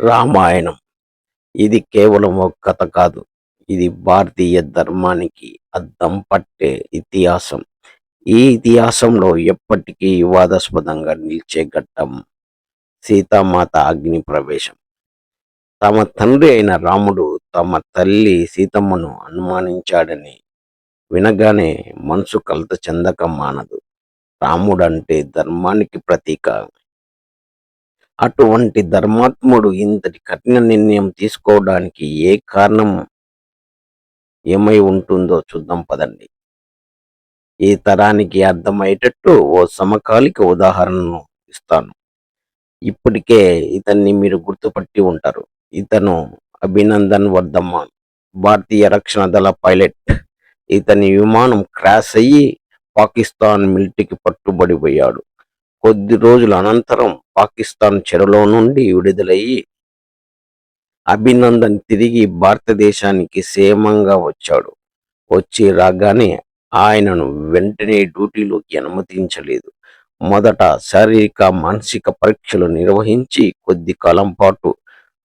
రామాయణం. ఇది కేవలం ఒక కథ కాదు. ఇది భారతీయ ధర్మానికి అద్దం పట్టే ఇతిహాసం. ఈ ఇతిహాసంలో ఎప్పటికీ వివాదాస్పదంగా నిలిచే ఘట్టం సీతామాత అగ్ని ప్రవేశం. తమ తండ్రి అయిన రాముడు తమ తల్లి సీతమ్మను అనుమానించాడని వినగానే మనసు కలత చెందక మానదు. రాముడంటే ధర్మానికి ప్రతీక. అటువంటి ధర్మాత్ముడు ఇంతటి కఠిన నిర్ణయం తీసుకోవడానికి ఏ కారణం ఏమై ఉంటుందో చూద్దాం పదండి. ఈ తరానికి అర్థమయ్యేటట్టు ఓ సమకాలిక ఉదాహరణను ఇస్తాను. ఇప్పటికే ఇతన్ని మీరు గుర్తుపట్టి ఉంటారు. ఇతను అభినందన్ వర్ధమాన్ భారతీయ రక్షణ దళ పైలట్. ఇతని విమానం క్రాష్ అయ్యి పాకిస్తాన్ మిలిటరీకి పట్టుబడిపోయాడు. కొద్ది రోజుల అనంతరం పాకిస్తాన్ చెరలో నుండి విడుదలయ్యి అభినందన్ తిరిగి భారతదేశానికి క్షేమంగా వచ్చాడు. వచ్చి రాగానే ఆయనను వెంటనే డ్యూటీలోకి అనుమతించలేదు. మొదట శారీరక మానసిక పరీక్షలు నిర్వహించి కొద్ది కాలం పాటు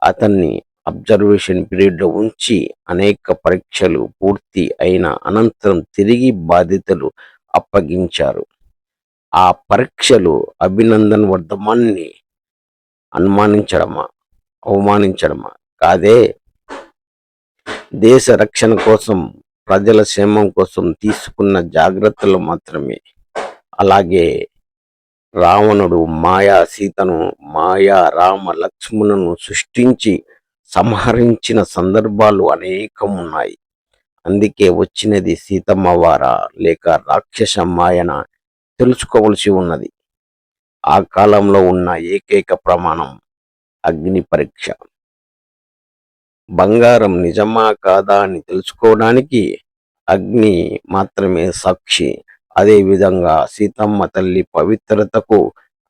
అతన్ని అబ్జర్వేషన్ పీరియడ్లో ఉంచి అనేక పరీక్షలు పూర్తి అయిన అనంతరం తిరిగి బాధ్యతలు అప్పగించారు. ఆ పరీక్షలు అభినందన్ వర్ధమాన్ని అనుమానించడమా? అవమానించడమా? కాదే దేశ రక్షణ కోసం ప్రజల క్షేమం కోసం తీసుకున్న జాగ్రత్తలు మాత్రమే. అలాగే రావణుడు మాయా సీతను మాయా రామ లక్ష్మణును సృష్టించి సంహరించిన సందర్భాలు అనేకం ఉన్నాయి అందుకే వచ్చినది సీతమ్మవారా లేక రాక్షస మాయన తెలుసుకోవలసి ఉన్నది. ఆ కాలంలో ఉన్న ఏకైక ప్రమాణం అగ్ని పరీక్ష. బంగారం నిజమా కాదా అని తెలుసుకోవడానికి అగ్ని మాత్రమే సాక్షి. అదేవిధంగా సీతమ్మ తల్లి పవిత్రతకు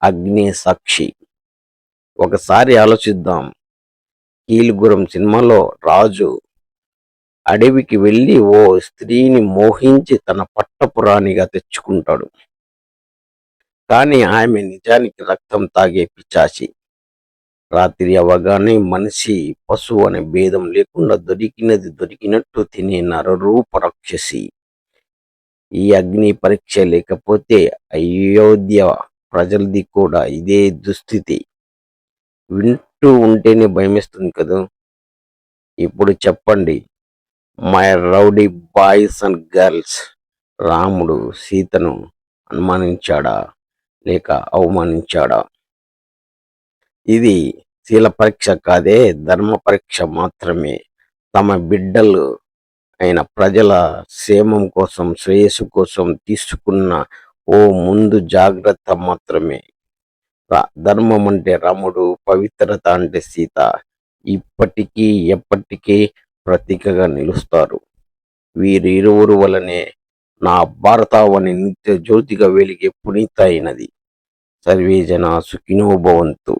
అగ్ని సాక్షి. ఒకసారి ఆలోచిద్దాం. కీలుగురం సినిమాలో రాజు అడవికి వెళ్ళి ఓ స్త్రీని మోహించి తన పట్టపురాణిగా తెచ్చుకుంటాడు. కానీ ఆమె నిజానికి రక్తం తాగే పిచాచి రాత్రి అవగానే మనిషి పశువు అనే భేదం లేకుండా దొరికినది దొరికినట్టు తినే నరరూప రాక్షసి. ఈ అగ్ని పరీక్ష లేకపోతే అయోధ్య ప్రజలది కూడా ఇదే దుస్థితి. వింటూ ఉంటేనే భయమేస్తుంది కదా. ఇప్పుడు చెప్పండి. My rowdy boys and girls రాముడు సీతను అనుమానించాడా? లేక అవమానించాడా? ఇది శీల పరీక్ష కాదే ధర్మ పరీక్ష మాత్రమే. తమ బిడ్డలు అయిన ప్రజల క్షేమం కోసం శ్రేయస్సు కోసం తీసుకున్న ఓ ముందు జాగ్రత్త మాత్రమే. ధర్మం అంటే రాముడు పవిత్రత అంటే సీత. ఇప్పటికీ ఎప్పటికీ ప్రతీకగా నిలుస్తారు. వీరిరువురు వలనే నా భారతావని నిత్య జ్యోతిగా వెలిగే పునీత అయినది సర్వే జన సుఖినో భవంతు.